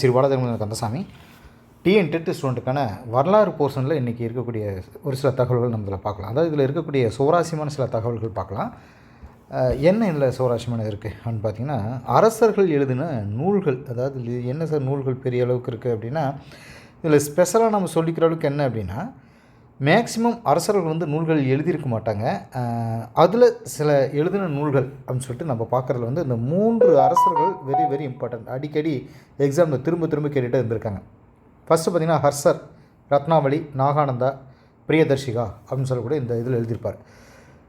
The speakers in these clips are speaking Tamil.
ஸ்ரீ பாலதர்மன் கந்தசாமி. டிஎன் டெட் ஸ்டூடெண்ட்டுக்கான வரலாறு போர்ஷனில் இன்றைக்கி இருக்கக்கூடிய ஒரு சில தகவல்கள் நம்ம இதில் பார்க்கலாம். அதாவது இதில் இருக்கக்கூடிய சுவராசியமான சில தகவல்கள் பார்க்கலாம். என்ன இதில் சுவராசியமான இருக்குது அப்படின்னு பார்த்தீங்கன்னா அரசர்கள் எழுதின நூல்கள் அதாவது இது என்ன சார் நூல்கள் பெரிய அளவுக்கு இருக்குது அப்படின்னா இதில் ஸ்பெஷலாக நம்ம சொல்லிக்கிற அளவுக்கு என்ன அப்படின்னா மேக்சிமம் அரசர்கள் வந்து நூல்கள் எழுதியிருக்க மாட்டாங்க. அதில் சில எழுதின நூல்கள் அப்படின்னு சொல்லிட்டு நம்ம பார்க்குறதுல வந்து இந்த மூன்று அரசர்கள் வெரி வெரி இம்பார்ட்டன்ட் அடிக்கடி எக்ஸாமில் திரும்ப திரும்ப கேட்டுகிட்டே இருந்திருக்காங்க. ஃபஸ்ட்டு பார்த்திங்கன்னா ஹர்ஷர் ரத்னாவளி நாகானந்தா பிரியதர்ஷிகா அப்படின்னு சொல்லக்கூடிய இந்த இதில் எழுதியிருப்பார்.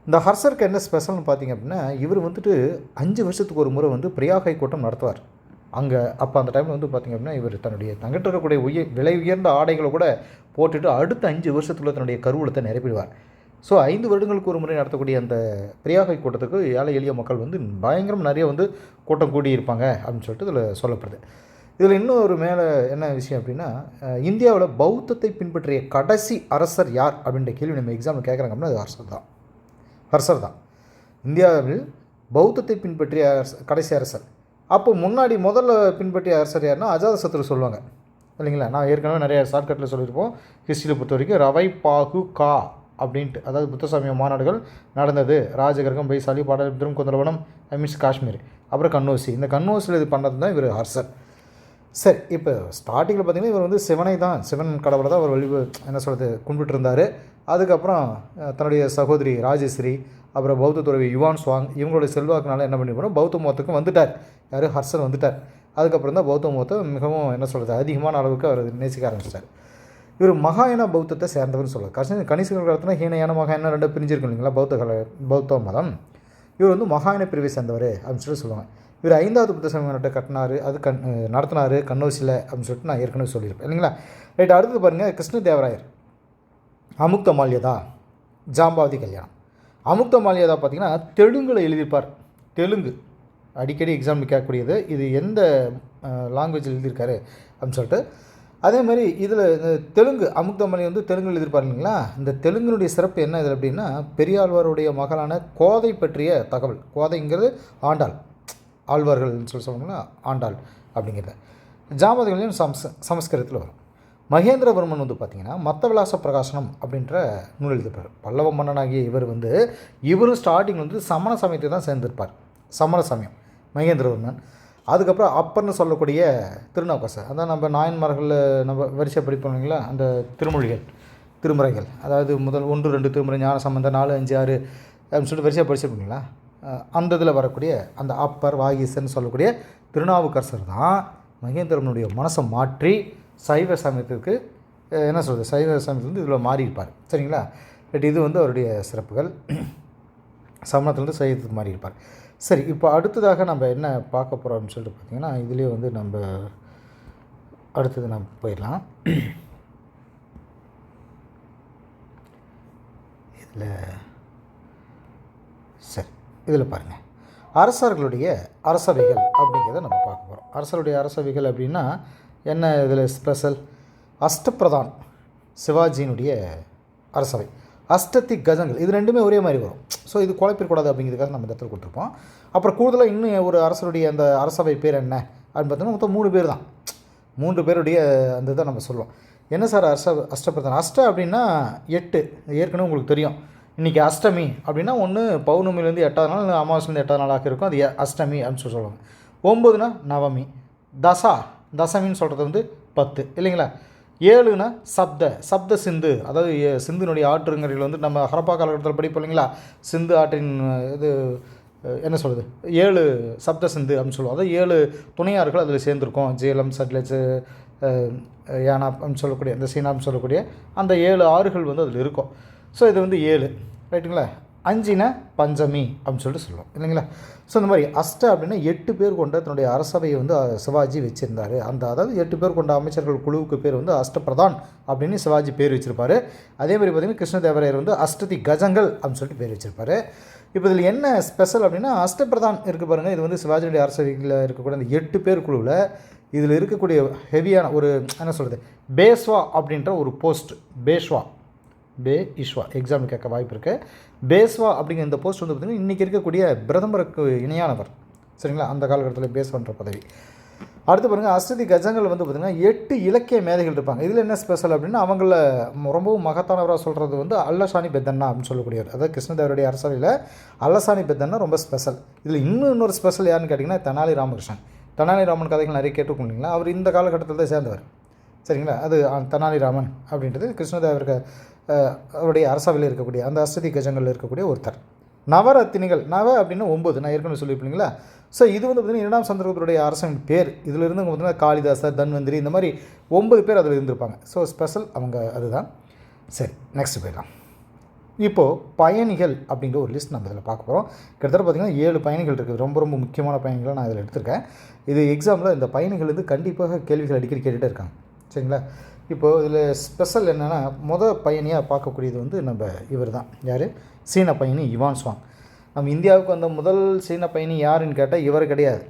இந்த ஹர்ஷருக்கு என்ன ஸ்பெஷல்னு பார்த்தீங்க அப்படின்னா இவர் வந்துட்டு அஞ்சு வருஷத்துக்கு ஒரு முறை வந்து பிரியாகை கூட்டம் நடத்துவார். அங்கே அப்போ அந்த டைமில் வந்து பார்த்திங்க அப்படின்னா இவர் தன்னுடைய தங்கிட்ட இருக்கக்கூடிய உயர் விலை உயர்ந்த ஆடைகளை கூட போட்டுட்டு அடுத்த அஞ்சு வருஷத்துக்குள்ள தன்னுடைய கருவூலத்தை நிரப்பிடுவார். ஸோ ஐந்து வருடங்களுக்கு ஒரு முறை நடத்தக்கூடிய அந்த பிரியாகை கூட்டத்துக்கு ஏழை எளிய மக்கள் வந்து பயங்கரம் நிறைய வந்து கூட்டம் கூடியிருப்பாங்க அப்படின்னு சொல்லிட்டு இதில் சொல்லப்படுது. இதில் இன்னும் ஒரு மேலே என்ன விஷயம் அப்படின்னா இந்தியாவில் பௌத்தத்தை பின்பற்றிய கடைசி அரசர் யார் அப்படின்ற கேள்வி நம்ம எக்ஸாமில் கேட்குறாங்க அப்படின்னா அது அரசர் தான். அரசர் தான். இந்தியாவில் பௌத்தத்தை பின்பற்றிய அரச கடைசி அரசர். அப்போ முன்னாடி முதல்ல பின்பற்றிய அரசர் யாருன்னா அஜாதசத்ரு சொல்லுவாங்க. இல்லைங்களா? நான் ஏற்கனவே நிறைய ஷார்ட்கட்டில் சொல்லியிருப்போம். ஹிஸ்ட்ரியில் பொறுத்த வரைக்கும் ரவை பாகு கா அப்படின்ட்டு அதாவது புத்த சமய மாநாடுகள் நடந்தது. ராஜகிரகம் பைசாலி பாடலிபுரம் குந்தரவனம் மீன்ஸ் காஷ்மீர். அப்புறம் கண்ணோசி. இந்த கண்ணோசியில் இது பண்ணது தான் இவர் அரசர். சரி இப்போ ஸ்டார்டிங்கில் பார்த்தீங்கன்னா இவர் வந்து சிவனை தான் சிவன் கடவுளை தான் அவர் வழி என்ன சொல்கிறது கும்பிட்டு இருந்தார் அதுக்கப்புறம் தன்னுடைய சகோதரி ராஜஸ்ரீ அப்புறம் பௌத்த துறவி யுவான் சுவாங் இவங்களுடைய செல்வாக்குனால என்ன பண்ணி போகிறோம் பௌத்த மதத்துக்கும் வந்துட்டார். யார் ஹர்ஷன் வந்துட்டார். அதுக்கப்புறம் தான் பௌத்த மதத்தை மிகவும் என்ன சொல்கிறது அதிகமான அளவுக்கு அவர் நேசிக்க ஆரம்பிச்சிட்டார் இவர் மகாயன பௌத்தத்தை சேர்ந்தவர்னு சொல்லுவார் கஷ்டம் கணிசங்கள் காலத்தில் ஹீனயான மகாயன ரெண்டு பிரிஞ்சிருக்கும் இல்லைங்களா? பௌத்த கல பௌத்த மதம். இவர் வந்து மகாயன பிரிவை சேர்ந்தவர் அப்படின்னு சொல்லிட்டு சொல்லுவாங்க. இவர் ஐந்தாவது புத்த சமயத்தை கட்டினார் அது கண் நடத்தினார் கண்ணோசியில் அப்படின்னு சொல்லிட்டு நான் ஏற்கனவே சொல்லியிருப்பேன் இல்லைங்களா? ரைட் அடுத்தது பாருங்கள் கிருஷ்ணதேவராயர். அமுக்த மால்யதா ஜாம்பாவதி கல்யாணம். அமுக்த மால்யதா பார்த்திங்கன்னா தெலுங்கில் எழுதியிருப்பார். தெலுங்கு. அடிக்கடி எக்ஸாம் கேட்கக்கூடியது. இது எந்த லாங்குவேஜில் எழுதியிருக்காரு அப்படின்னு சொல்லிட்டு. அதே மாதிரி இதில் இந்த தெலுங்கு அமுக்தமணி வந்து தெலுங்கு எழுதியிருப்பார் இல்லைங்களா? இந்த தெலுங்கினுடைய சிறப்பு என்ன இதில் அப்படின்னா பெரியாழ்வாருடைய மகளான கோதை பற்றிய தகவல். கோதைங்கிறது ஆண்டாள். ஆழ்வார்கள்னு சொல்லி சொல்லணும்னா ஆண்டாள் அப்படிங்கிறத. ஜாமதிகளையும் சம்ஸ் சமஸ்கிருதத்தில் வரும். மகேந்திரவர்மன் வந்து பார்த்திங்கன்னா மத்தவிலாச பிரகாசனம் அப்படின்ற நூல் எழுதிப்பார் பல்லவ மன்னனாகிய இவர் வந்து இவரும் ஸ்டார்டிங் வந்து சமண சமயத்தை தான் சேர்ந்திருப்பார். சமண சமயம் மகேந்திரவர்மன். அதுக்கப்புறம் அப்பர்னு சொல்லக்கூடிய திருநாவுக்கரசர். அதான் நம்ம நாயன்மார்களில் நம்ம வரிசை படிப்போம் இல்லைங்களா? அந்த திருமொழிகள் திருமுறைகள். அதாவது முதல் ஒன்று ரெண்டு திருமுறை ஞான சம்பந்தம் நாலு அஞ்சு ஆறு அப்படின்னு சொல்லிட்டு வரிசையாக படிச்சிருப்பீங்களா அந்த இதில் வரக்கூடிய அந்த அப்பர் வாகீசன் சொல்லக்கூடிய திருநாவுக்கரசர் தான் மகேந்திரவனுடைய மனசை மாற்றி சைவ சமயத்திற்கு என்ன சொல்கிறது சைவ சமயத்துலேருந்து இதில் மாறியிருப்பார். சரிங்களா? பட் இது வந்து அவருடைய சிறப்புகள். சமணத்துலேருந்து சைவத்துக்கு மாறியிருப்பார். சரி இப்போ அடுத்ததாக நம்ம என்ன பார்க்க போகிறோம்னு சொல்லிட்டு பார்த்தீங்கன்னா இதுலேயே வந்து நம்ம அடுத்தது நம்ம போயிடலாம். இதில் சரி இதில் பாருங்கள் அரசர்களுடைய அரசவைகள் அப்படிங்கிறத நம்ம பார்க்க போகிறோம் அரசருடைய அரசவைகள் அப்படின்னா என்ன இதில் ஸ்பெஷல் அஷ்டப்பிரதான் சிவாஜியினுடைய அரசவை. அஷ்டத்தி கஜங்கள் இது ரெண்டுமே ஒரே மாதிரி வரும். ஸோ இது குழப்பிடக்கூடாது அப்படிங்கிறதுக்காக நம்ம இந்த இடத்துல கொடுத்துருப்போம். அப்புறம் கூடுதலாக இன்னும் ஒரு அரசருடைய அந்த அரசவை பேர் என்ன அப்படின்னு பார்த்தோம்னா மொத்தம் மூணு பேர் தான். மூன்று பேருடைய அந்த இதை நம்ம சொல்லுவோம் என்ன சார் அஷ்ட அஷ்டப்பிரதான்? அஷ்ட அப்படின்னா எட்டு. ஏற்கனவே உங்களுக்கு தெரியும். இன்றைக்கி அஷ்டமி அப்படின்னா ஒன்று பௌர்ணமிலேருந்து எட்டாவது நாள் இல்லை அமாவாசைலேருந்து எட்டாவது நாளாக இருக்கும். அது அஷ்டமி அப்படின்னு சொல்லி சொல்லுவாங்க. ஒம்பதுனா நவமி. தசா தசமின்னு சொல்கிறது வந்து பத்து. இல்லைங்களா? ஏழுனா சப்த சப்த சிந்து. அதாவது ஏ- சிந்துனுடைய ஆற்றுங்கரையில் வந்து நம்ம ஹரப்பா காலகட்டத்தில் படிப்போம் இல்லைங்களா? சிந்து ஆற்றின் இது என்ன சொல்கிறது ஏழு சப்த சிந்து அப்படின்னு சொல்லுவோம். அதாவது ஏழு துணையார்கள் அதில் சேர்ந்துருக்கும். ஜேலம் சட்லஜ் யானா அப்படின்னு சொல்லக்கூடிய அந்த அப்படின்னு சொல்லக்கூடிய அந்த ஏழு ஆறுகள் வந்து அதில் இருக்கும். ஸோ இது வந்து ஏழு. ரைட்டுங்களா அஞ்சின பஞ்சமி அப்படின்னு சொல்லிட்டு சொல்லுவோம். இல்லைங்களா? ஸோ இந்த மாதிரி அஷ்ட அப்படின்னா எட்டு பேர் கொண்ட தன்னுடைய அரசவையை வந்து சிவாஜி வச்சுருந்தார். அந்த அதாவது எட்டு பேர் கொண்ட அமைச்சர்கள் குழுவுக்கு பேர் வந்து அஷ்டபிரதான் அப்படின்னு சிவாஜி பேர் வச்சுருப்பார். அதே மாதிரி பார்த்திங்கன்னா கிருஷ்ணதேவரையர் வந்து அஷ்டதி கஜங்கள் அப்படின்னு சொல்லிட்டு பேர் வச்சுருப்பார். இப்போ இதில் என்ன ஸ்பெஷல் அப்படின்னா அஷ்டபிரதான் இருக்குது பாருங்கள் இது வந்து சிவாஜியுடைய அரசவையில் இருக்கக்கூடிய அந்த எட்டு பேர் குழுவில் இதில் இருக்கக்கூடிய ஹெவியான ஒரு என்ன சொல்கிறது பேஸ்வா அப்படின்ற ஒரு போஸ்ட் பேஷ்வா பே இஷ்வா எக்ஸாம் கேட்க வாய்ப்பு இருக்குது பேஸ்வா அப்படிங்கிற இந்த போஸ்ட் வந்து பார்த்திங்கன்னா இன்றைக்கி இருக்கக்கூடிய பிரதமருக்கு இணையானவர். சரிங்களா? அந்த காலகட்டத்தில் பேஸ்வான்ற பதவி. அடுத்து பாருங்கள் அஸ்தி கஜங்கள் வந்து பார்த்திங்கன்னா எட்டு இலக்கிய மேதைகள் இருப்பாங்க. இதில் என்ன ஸ்பெஷல் அப்படின்னா அவங்கள ரொம்பவும் மகத்தானவராக சொல்கிறது வந்து அல்லசாணி பெத்தண்ணா அப்படின்னு சொல்லக்கூடியவர். அதாவது கிருஷ்ணதேவருடைய அரசவையில் அல்லசாணி பெத்தண்ணா ரொம்ப ஸ்பெஷல் இதில் இன்னும் இன்னொரு ஸ்பெஷல் யாருன்னு கேட்டிங்கன்னா தெனாலி ராமகிருஷ்ணன். தெனாலி ராமன் கதைகள் நிறைய கேட்டுக்கொண்டீங்களா அவர் இந்த காலகட்டத்தில் தான் சேர்ந்தவர். சரிங்களா? அது தெனாலிராமன் அப்படின்றது கிருஷ்ணதேவருக்கு அவருடைய அரசவையில் இருக்கக்கூடிய அந்த அஸ்தி கஜங்களில் இருக்கக்கூடிய ஒருத்தர். நவரத்தினிகள் நவ அப்படின்னா ஒம்பது நான் ஏற்கனவே சொல்லியிருப்பீங்களா? ஸோ இது வந்து பார்த்திங்கன்னா இரண்டாம் சந்திரகுப்தருடைய அரசன் பேர். இதில் இருந்து பார்த்திங்கன்னா காளிதாசர் தன்வந்திரி இந்த மாதிரி ஒம்பது பேர் அதில் இருந்திருப்பாங்க. ஸோ ஸ்பெஷல் அவங்க அதுதான். சரி நெக்ஸ்ட் போயிடலாம். இப்போது பயணிகள் அப்படிங்கிற ஒரு லிஸ்ட் நம்ம இதில் பார்க்க போகிறோம் கிட்டத்தட்ட பார்த்திங்கன்னா ஏழு பயணிகள் இருக்குது. ரொம்ப ரொம்ப முக்கியமான பயணிகளை நான் இதில் எடுத்திருக்கேன். இது எக்ஸாமில் இந்த பயணிகள் வந்து கண்டிப்பாக கேள்விகள் அடிக்கடி கேட்டுகிட்டே இருக்காங்க. சரிங்களா? இப்போது இதில் ஸ்பெஷல் என்னென்னா மொதல் பயணியாக பார்க்கக்கூடியது வந்து நம்ம இவர் தான் யார்? சீன பயணி யுவான் சுவாங். நம்ம இந்தியாவுக்கு வந்த முதல் சீன பயணி யாருன்னு கேட்டால் இவர் கிடையாது.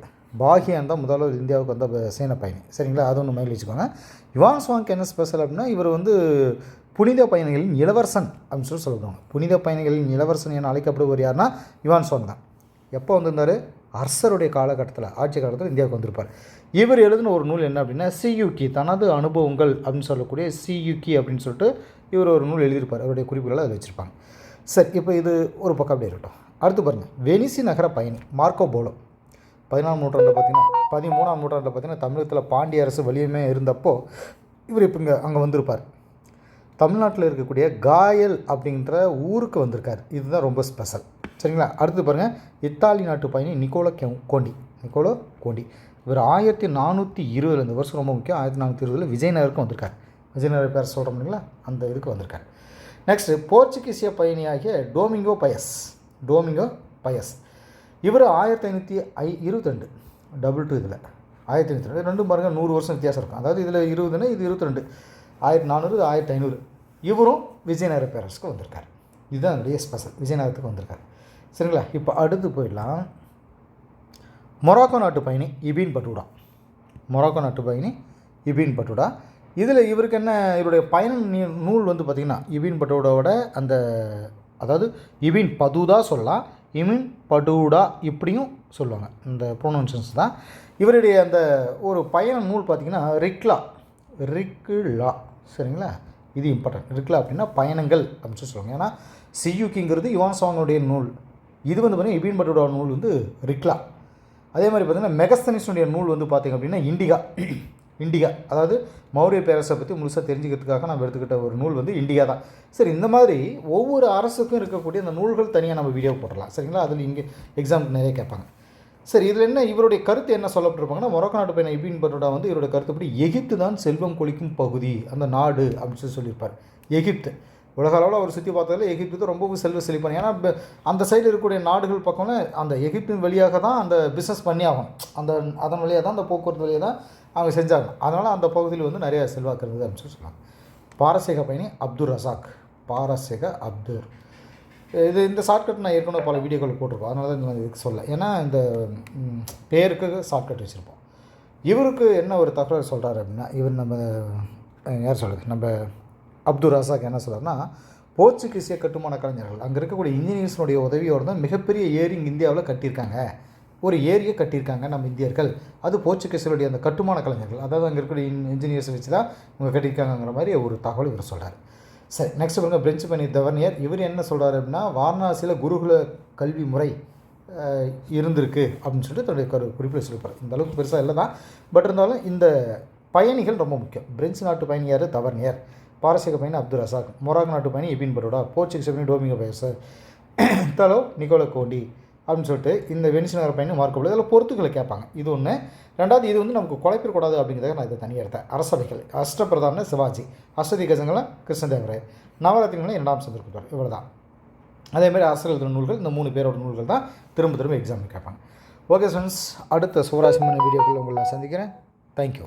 பாகியான் தான் முதல்வர் இந்தியாவுக்கு வந்த சீன பயணி சரிங்களா? அது ஒன்று மகிழ்ச்சிக்கோங்க வச்சுக்கோங்க. யுவான் ஸ்வாங்க்கு என்ன ஸ்பெஷல் அப்படின்னா இவர் வந்து புனித பயணிகளின் இளவரசன் அப்படின்னு சொல்லி சொல்லுவாங்க. புனித பயணிகளின் இளவரசன் என அழைக்கப்படுவர் யாருன்னா யுவான் சுவாங் தான் எப்போ வந்திருந்தார்? அரசருடைய காலகட்டத்தில் ஆட்சி காலத்தில் இந்தியாவுக்கு வந்திருப்பார். இவர் எழுதின ஒரு நூல் என்ன அப்படின்னா சியுக்கி தனது அனுபவங்கள் அப்படின்னு சொல்லக்கூடிய சியுக்கி அப்படின்னு சொல்லிட்டு இவர் ஒரு நூல் எழுதியிருப்பார். அவருடைய குறிப்புகளை அதில் வச்சுருப்பாங்க. சரி இப்போ இது ஒரு பக்கம் அப்படியே இருக்கட்டும். அடுத்து பாருங்கள் வெனிசி நகர பயணி மார்க்கோ போலோ பதினாலாம் நூற்றாண்டில் பார்த்தீங்கன்னா பதிமூணாம் நூற்றாண்டில் பார்த்தீங்கன்னா தமிழகத்தில் பாண்டிய அரசு வலியுமே இருந்தப்போ இவர் இப்போ இங்கே அங்கே வந்திருப்பார். தமிழ்நாட்டில் இருக்கக்கூடிய காயல் அப்படின்ற ஊருக்கு வந்திருக்கார். இதுதான் ரொம்ப ஸ்பெஷல். சரிங்களா? அடுத்து பாருங்கள் இத்தாலி நாட்டு பயணி நிக்கோலோ கெ- கோண்டி நிக்கோலோ கோண்டி. இவர் ஆயிரத்தி நானூற்றி இருபதில் இந்த வருஷம் ரொம்ப முக்கியம் ஆயிரத்தி நானூற்றி இருபதில் விஜயநகருக்கு வந்திருக்கார். விஜயநகர் பேர் சொல்கிறோம் இல்லைங்களா? அந்த இதுக்கு வந்திருக்கார். நெக்ஸ்ட்டு போர்ச்சுகீசிய பயணியாகிய டோமிங்கோ பயஸ் டோமிங்கோ பயஸ். இவர் ஆயிரத்தி ஐநூற்றி ஐ இருபத்திரெண்டு டபுள் டூ இதில். ஆயிரத்தி ஐநூற்றி ரெண்டு ரெண்டும் பாருங்கள் நூறு வருஷம் வித்தியாசம் இருக்கும். அதாவது இதில் இருபதுன்னா இது இருபத்தி ரெண்டு ஆயிரத்தி நானூறு ஆயிரத்தி ஐநூறு. இவரும் விஜயநகர பேரரசுக்கு வந்திருக்கார். இதுதான் அதனுடைய ஸ்பெஷல் விஜயநகரத்துக்கு வந்திருக்கார். சரிங்களா? இப்போ அடுத்து போயிடலாம். மொராக்கோ நாட்டு பயணி இபின் பட்டுடா. மொராக்கோ நாட்டு பயணி இபின் பட்டுடா. இதில் இவருக்கு என்ன இவருடைய பயண நீ- நூல் வந்து பார்த்திங்கன்னா இபின் பட்டுடாவோட அந்த அதாவது இபின் பதுதா சொல்லலாம் இமின் படூடா இப்படியும் சொல்லுவாங்க. இந்த ப்ரொனவுன்சன்ஸ் தான். இவருடைய அந்த ஒரு பயண நூல் பார்த்திங்கன்னா ரிக்லா. ரிக்லா. சரிங்களா? இது இம்பார்ட்டன்ட் ரிக்லா அப்படின்னா பயணங்கள் அப்படின்னு சொல்லுவாங்க. ஏன்னா சியூக்கிங்கிறது யுவான் சாங்கனுடைய நூல். இது வந்து பார்த்திங்கன்னா இபின் பட்டுடா நூல் வந்து ரிக்லா. அதே மாதிரி பார்த்திங்கன்னா மெகஸ்தனிஸுடைய நூல் வந்து பார்த்திங்க அப்படின்னா இண்டிகா. இண்டிகா. அதாவது மௌரிய பேரரசை பற்றி முழுசாக தெரிஞ்சுக்கிறதுக்காக நம்ம எடுத்துக்கிட்ட ஒரு நூல் வந்து இண்டியா தான். சரி இந்த மாதிரி ஒவ்வொரு அரசுக்கும் இருக்கக்கூடிய அந்த நூல்கள் தனியாக நம்ம வீடியோ போடலாம். சரிங்களா? அதில் இங்கே எக்ஸாமுக்கு நிறைய கேட்பாங்க. சரி இதில் என்ன இவருடைய கருத்து என்ன சொல்லப்பட்டிருப்பாங்கன்னா மொரோக்கோ நாட்டு பையன் இபின் பட்டோடா வந்து இவருடைய கருத்துப்படி எகிப்து தான் செல்வம் கொளிக்கும் பகுதி அந்த நாடு அப்படின்னு சொல்லி சொல்லியிருப்பார். எகிப்து. உலக அளவில் அவர் சுற்றி பார்த்ததில் எகிப்து தான் ரொம்பவும் செல்வ செழிப்பான. ஏன்னா அந்த சைடு இருக்கக்கூடிய நாடுகள் பக்கம்ல அந்த எகிப்தின் வழியாக தான் அந்த பிஸ்னஸ் பண்ணி ஆகும் அந்த அதன் வழியாக தான் அந்த போக்குவரத்து வழியாக தான் அவங்க செஞ்சாங்க. அதனால் அந்த பகுதியில் வந்து நிறைய செல்வாக்கு இருந்தது அப்படின்னு சொல்லி சொன்னாங்க பாரசீக பயணி அப்துல் ரசாக். பாரசீக அப்துல். இது இந்த ஷார்ட்கட் நான் ஏற்கனவே பல வீடியோக்கள் போட்டிருக்கோம். அதனால தான் இதுக்கு சொல்ல ஏன்னா இந்த பேருக்கு ஷார்ட்கட் வச்சுருப்போம். இவருக்கு என்ன ஒரு தகவல் சொல்கிறாரு அப்படின்னா இவர் நம்ம யார் சொல்கிறது நம்ம அப்துல் ரசாக் என்ன சொல்கிறாருன்னா போர்ச்சுகீசிய கட்டுமான கலைஞர்கள் அங்கே இருக்கக்கூடிய இன்ஜினியர்ஸினுடைய உதவியோடு தான் மிகப்பெரிய ஏரி இந்தியாவில் கட்டியிருக்காங்க. ஒரு ஏரியை கட்டியிருக்காங்க நம்ம இந்தியர்கள். அது போர்ச்சுகீசியருடைய அந்த கட்டுமான கலைஞர்கள். அதாவது அங்கே இருக்கக்கூடிய இன்ஜினியர்ஸை வச்சு தான் இவங்க கட்டியிருக்காங்கிற மாதிரி ஒரு தகவல் இவர் சொல்கிறார் சரி நெக்ஸ்ட் பாருங்க பிரெஞ்சு பண்ணி தவர்னியர். இவர் என்ன சொல்கிறாரு அப்படின்னா வாரணாசியில் குருகுல கல்வி முறை இருந்திருக்கு அப்படின்னு சொல்லிட்டு தன்னுடைய கரு குறிப்பில் சொல்லிப்பார் இந்த அளவுக்கு பெருசாக இல்லை தான் பட் இருந்தாலும் இந்த பயணிகள் ரொம்ப முக்கியம். பிரெஞ்சு நாட்டு பயணியார் தவர்னியர். பாரசீக பயணி அப்துல் ரசாக் மொராக் நாட்டு பயணி எபின் பரோடா போர்ச்சுகீஸ் பயணி டோமிங்கோ பயஸ் தலோ நிகோல கோண்டி அப்படின்னு சொல்லிட்டு இந்த வெனிஸ் நகர மார்க்க மார்க்கபிள் இதில் பொறுத்துக்களை கேட்பாங்க. இது ஒன்று ரெண்டாவது இது வந்து நமக்கு குழப்பிடக்கூடாது அப்படிங்கிறத நான் இதை தனியாக எடுத்தேன். அரசவைகள். அஷ்டபிரதான சிவாஜி அஷ்டதி கஜங்களாம் கிருஷ்ணதேவராயர் நவரத்தினங்களும் இரண்டாம் சந்திரகுப்தர் இவ்வளோ தான் அதேமாதிரி அரசர்கள் நூல்கள் இந்த மூணு பேரோட நூல்கள் தான் திரும்ப திரும்ப எக்ஸாம் கேட்பாங்க. ஓகே ஃப்ரெண்ட்ஸ் அடுத்த சுவராசியமான வீடியோக்களில் உங்களை நான் சந்திக்கிறேன் தேங்க்யூ